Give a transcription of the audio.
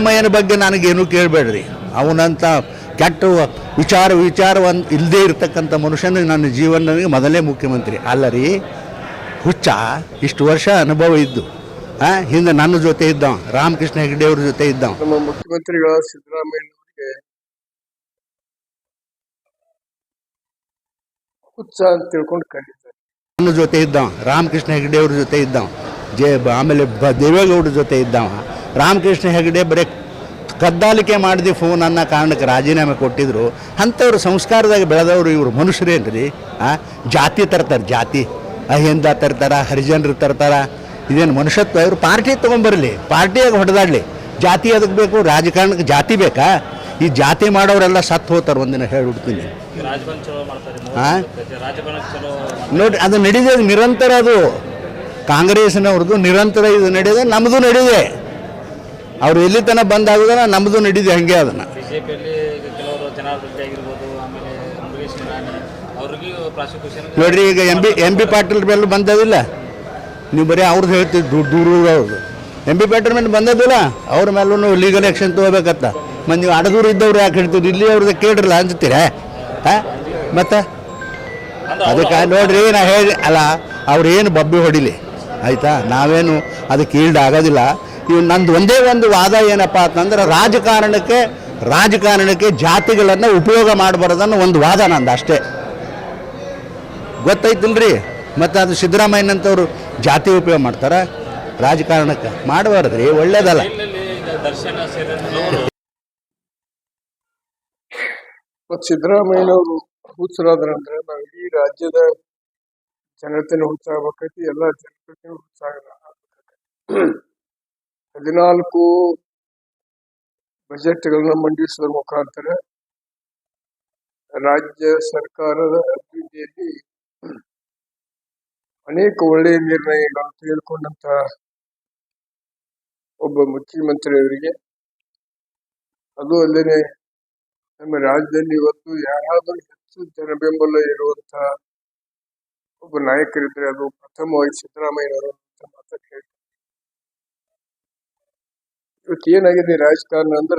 ಸಿದ್ದರಾಮಯ್ಯನ ಬಗ್ಗೆ ನನಗೇನು ಕೇಳಬೇಡ್ರಿ? ಅವನಂತ ಕೆಟ್ಟ ವಿಚಾರ ವಿಚಾರವನ್ನು ಇಲ್ಲದೇ ಇರತಕ್ಕಂಥ ಮನುಷ್ಯನ ನನ್ನ ಜೀವನದಲ್ಲಿ ಮೊದಲೇ ಮುಖ್ಯಮಂತ್ರಿ. ಅಲ್ಲ ರೀ ಹುಚ್ಚ ಇಷ್ಟು ವರ್ಷ ಅನುಭವ ಇದ್ದು ಆ, ಹಿಂದೆ ನನ್ನ ಜೊತೆ ಇದ್ದವ ರಾಮಕೃಷ್ಣ ಹೆಗಡೆ ಅವ್ರ ಜೊತೆ ಇದ್ದವ. ನಮ್ಮ ಮುಖ್ಯಮಂತ್ರಿಗಳಾದ ಸಿದ್ದರಾಮಯ್ಯನವರಿಗೆ ಹುಚ್ಚ ಅಂತ ತಿಳ್ಕೊಂಡು ಕರೀತಾರೆ. ನನ್ನ ಜೊತೆ ಇದ್ದವ ರಾಮಕೃಷ್ಣ ಹೆಗಡೆ ಅವ್ರ ಜೊತೆ ಇದ್ದವ ಜೆ ಆಮೇಲೆ ಬ ದೇವೇಗೌಡರ ಜೊತೆ ಇದ್ದವ. ರಾಮಕೃಷ್ಣ ಹೆಗಡೆ ಬರೀ ಕದ್ದಾಲಿಕೆ ಮಾಡಿದೆ ಫೋನ್ ಅನ್ನೋ ಕಾರಣಕ್ಕೆ ರಾಜೀನಾಮೆ ಕೊಟ್ಟಿದ್ರು. ಅಂಥವ್ರು ಸಂಸ್ಕಾರದಾಗ ಬೆಳೆದವರು ಇವರು ಮನುಷ್ಯರೇನ್ರಿ ಆ, ಜಾತಿ ತರ್ತಾರೆ, ಜಾತಿ. ಅಹಿಂದ ತರ್ತಾರ, ಹರಿಜನರು ತರ್ತಾರ. ಇದೇನು ಮನುಷ್ಯತ್ವ? ಇವರು ಪಾರ್ಟಿ ತೊಗೊಂಬರಲಿ, ಪಾರ್ಟಿಯಾಗಿ ಹೊಡೆದಾಡಲಿ. ಜಾತಿ ಅದಕ್ಕೆ ಬೇಕು? ರಾಜಕಾರಣಕ್ಕೆ ಜಾತಿ ಬೇಕಾ? ಈ ಜಾತಿ ಮಾಡೋರೆಲ್ಲ ಸತ್ತು ಹೋಗ್ತಾರೆ, ಒಂದಿನ ಹೇಳ್ಬಿಡ್ತೀನಿ. ಹಾಂ ನೋಡಿ, ಅದು ನಡೀದೆ ನಿರಂತರ ಅದು. ಕಾಂಗ್ರೆಸ್ನವ್ರದ್ದು ನಿರಂತರ ಇದು ನಡೆಯದೆ ನಮ್ಮದು ನಡೀದೆ. ಅವ್ರು ಎಲ್ಲಿ ತನಕ ಬಂದಾಗೋದನ್ನ ನಮ್ಮದು ನಡೀದೆ ಹಂಗೆ ಅದನ್ನ. ಬಿಜೆಪಿಯಲ್ಲಿ ಈಗ ಕೆಲವರು ಜನಾಭಿವೃದ್ಧಿ ಆಗಿರ್ಬೋದು ಆಮೇಲೆ ಅಂಬರೀಷ್ ನಿರಾಣಿ ಅವ್ರಿಗೂ ಪ್ರಾಸಿಕ್ಯೂಷನ್ ನೋಡ್ರಿ ಈಗ M B M B Patil ಮೇಲೆ ಬಂದದಿಲ್ಲ? ನೀವು ಬರೀ ಅವ್ರದ್ದು ಹೇಳ್ತೀವಿ ದೂರ ದೂರ ಅವ್ರದ್ದು ಎಂ ಬಿ ಪಾಟೀಲ್ ಮೇಲೆ ಬಂದದಿಲ್ಲ? ಅವ್ರ ಮೇಲೂ ಲೀಗಲ್ ಆ್ಯಕ್ಷನ್ ತೊಗೋಬೇಕತ್ತ. ಮತ್ತು ನೀವು ಅಡದೂರು ಇದ್ದವ್ರು ಯಾಕೆ ಹೇಳ್ತೀರಿ? ಇಲ್ಲಿ ಅವ್ರದ್ದು ಕೇಳಿರಲ್ಲ ಅಂತೀರ? ಹಾಂ? ಮತ್ತೆ? ಅದಕ್ಕೆ ನೋಡ್ರಿ ನಾ ಹೇಳಿ ಅಲ್ಲ ಅವ್ರೇನು ಬಬ್ಬಿ ಹೊಡಿಲಿ? ಆಯಿತಾ? ನಾವೇನು ಅದಕ್ಕೆ ಈಲ್ಡ್ ಆಗೋದಿಲ್ಲ. ಇವು ನಂದು ಒಂದೇ ಒಂದು ವಾದ ಏನಪ್ಪ ಅಂತಂದ್ರೆ ರಾಜಕಾರಣಕ್ಕೆ ರಾಜಕಾರಣಕ್ಕೆ ಜಾತಿಗಳನ್ನು ಉಪಯೋಗ ಮಾಡಬಾರ್ದನ್ನೋ ಒಂದು ವಾದ ನಂದು ಅಷ್ಟೇ. ಗೊತ್ತಾಯ್ತಿಲ್ರಿ ಮತ್ತು ಅದು ಸಿದ್ದರಾಮಯ್ಯನಂಥವ್ರು ಜಾತಿ ಉಪಯೋಗ ಮಾಡ್ತಾರೆ, ರಾಜಕಾರಣಕ್ಕೆ ಮಾಡಬಾರ್ದ್ರಿ, ಒಳ್ಳೇದಲ್ಲ. ಮತ್ತು ಸಿದ್ದರಾಮಯ್ಯನವರು ಹುಚ್ಚರಾದ್ರಂದ್ರೆ ನಾವು ಇಡೀ ರಾಜ್ಯದ ಜನತೆನೂ ಹುಚ್ಚಾಗಬೇಕೈತಿ ಎಲ್ಲ ಜನತೆನೂ ಹುಚ್ಚಾಗಲ್ಲ ಹದಿನಾಲ್ಕು ಬಜೆಟ್ಗಳನ್ನ ಮಂಡಿಸುವ ಮುಖಾಂತರ ರಾಜ್ಯ ಸರ್ಕಾರದ ಅಭಿವೃದ್ಧಿಯಲ್ಲಿ ಅನೇಕ ಒಳ್ಳೆಯ ನಿರ್ಣಯಗಳನ್ನು ತೆಗೆದುಕೊಂಡಂತಹ ಒಬ್ಬ ಮುಖ್ಯಮಂತ್ರಿಯವರಿಗೆ ಅದು ಅಲ್ಲದೆ ನಮ್ಮ ರಾಜ್ಯದಲ್ಲಿ ಇವತ್ತು ಯಾರಾದರೂ ಹೆಚ್ಚು ಜನಬೆಂಬಲ ಇರುವಂತಹ ಒಬ್ಬ ನಾಯಕರಿದ್ರೆ ಅದು ಪ್ರಥಮವಾಗಿ ಸಿದ್ದರಾಮಯ್ಯನವರು ಅಂತ ಹೇಳ್ತಾರೆ ಇವತ್ತು ಏನಾಗಿದೆ ರಾಜಕಾರಣ ಅಂದ್ರೆ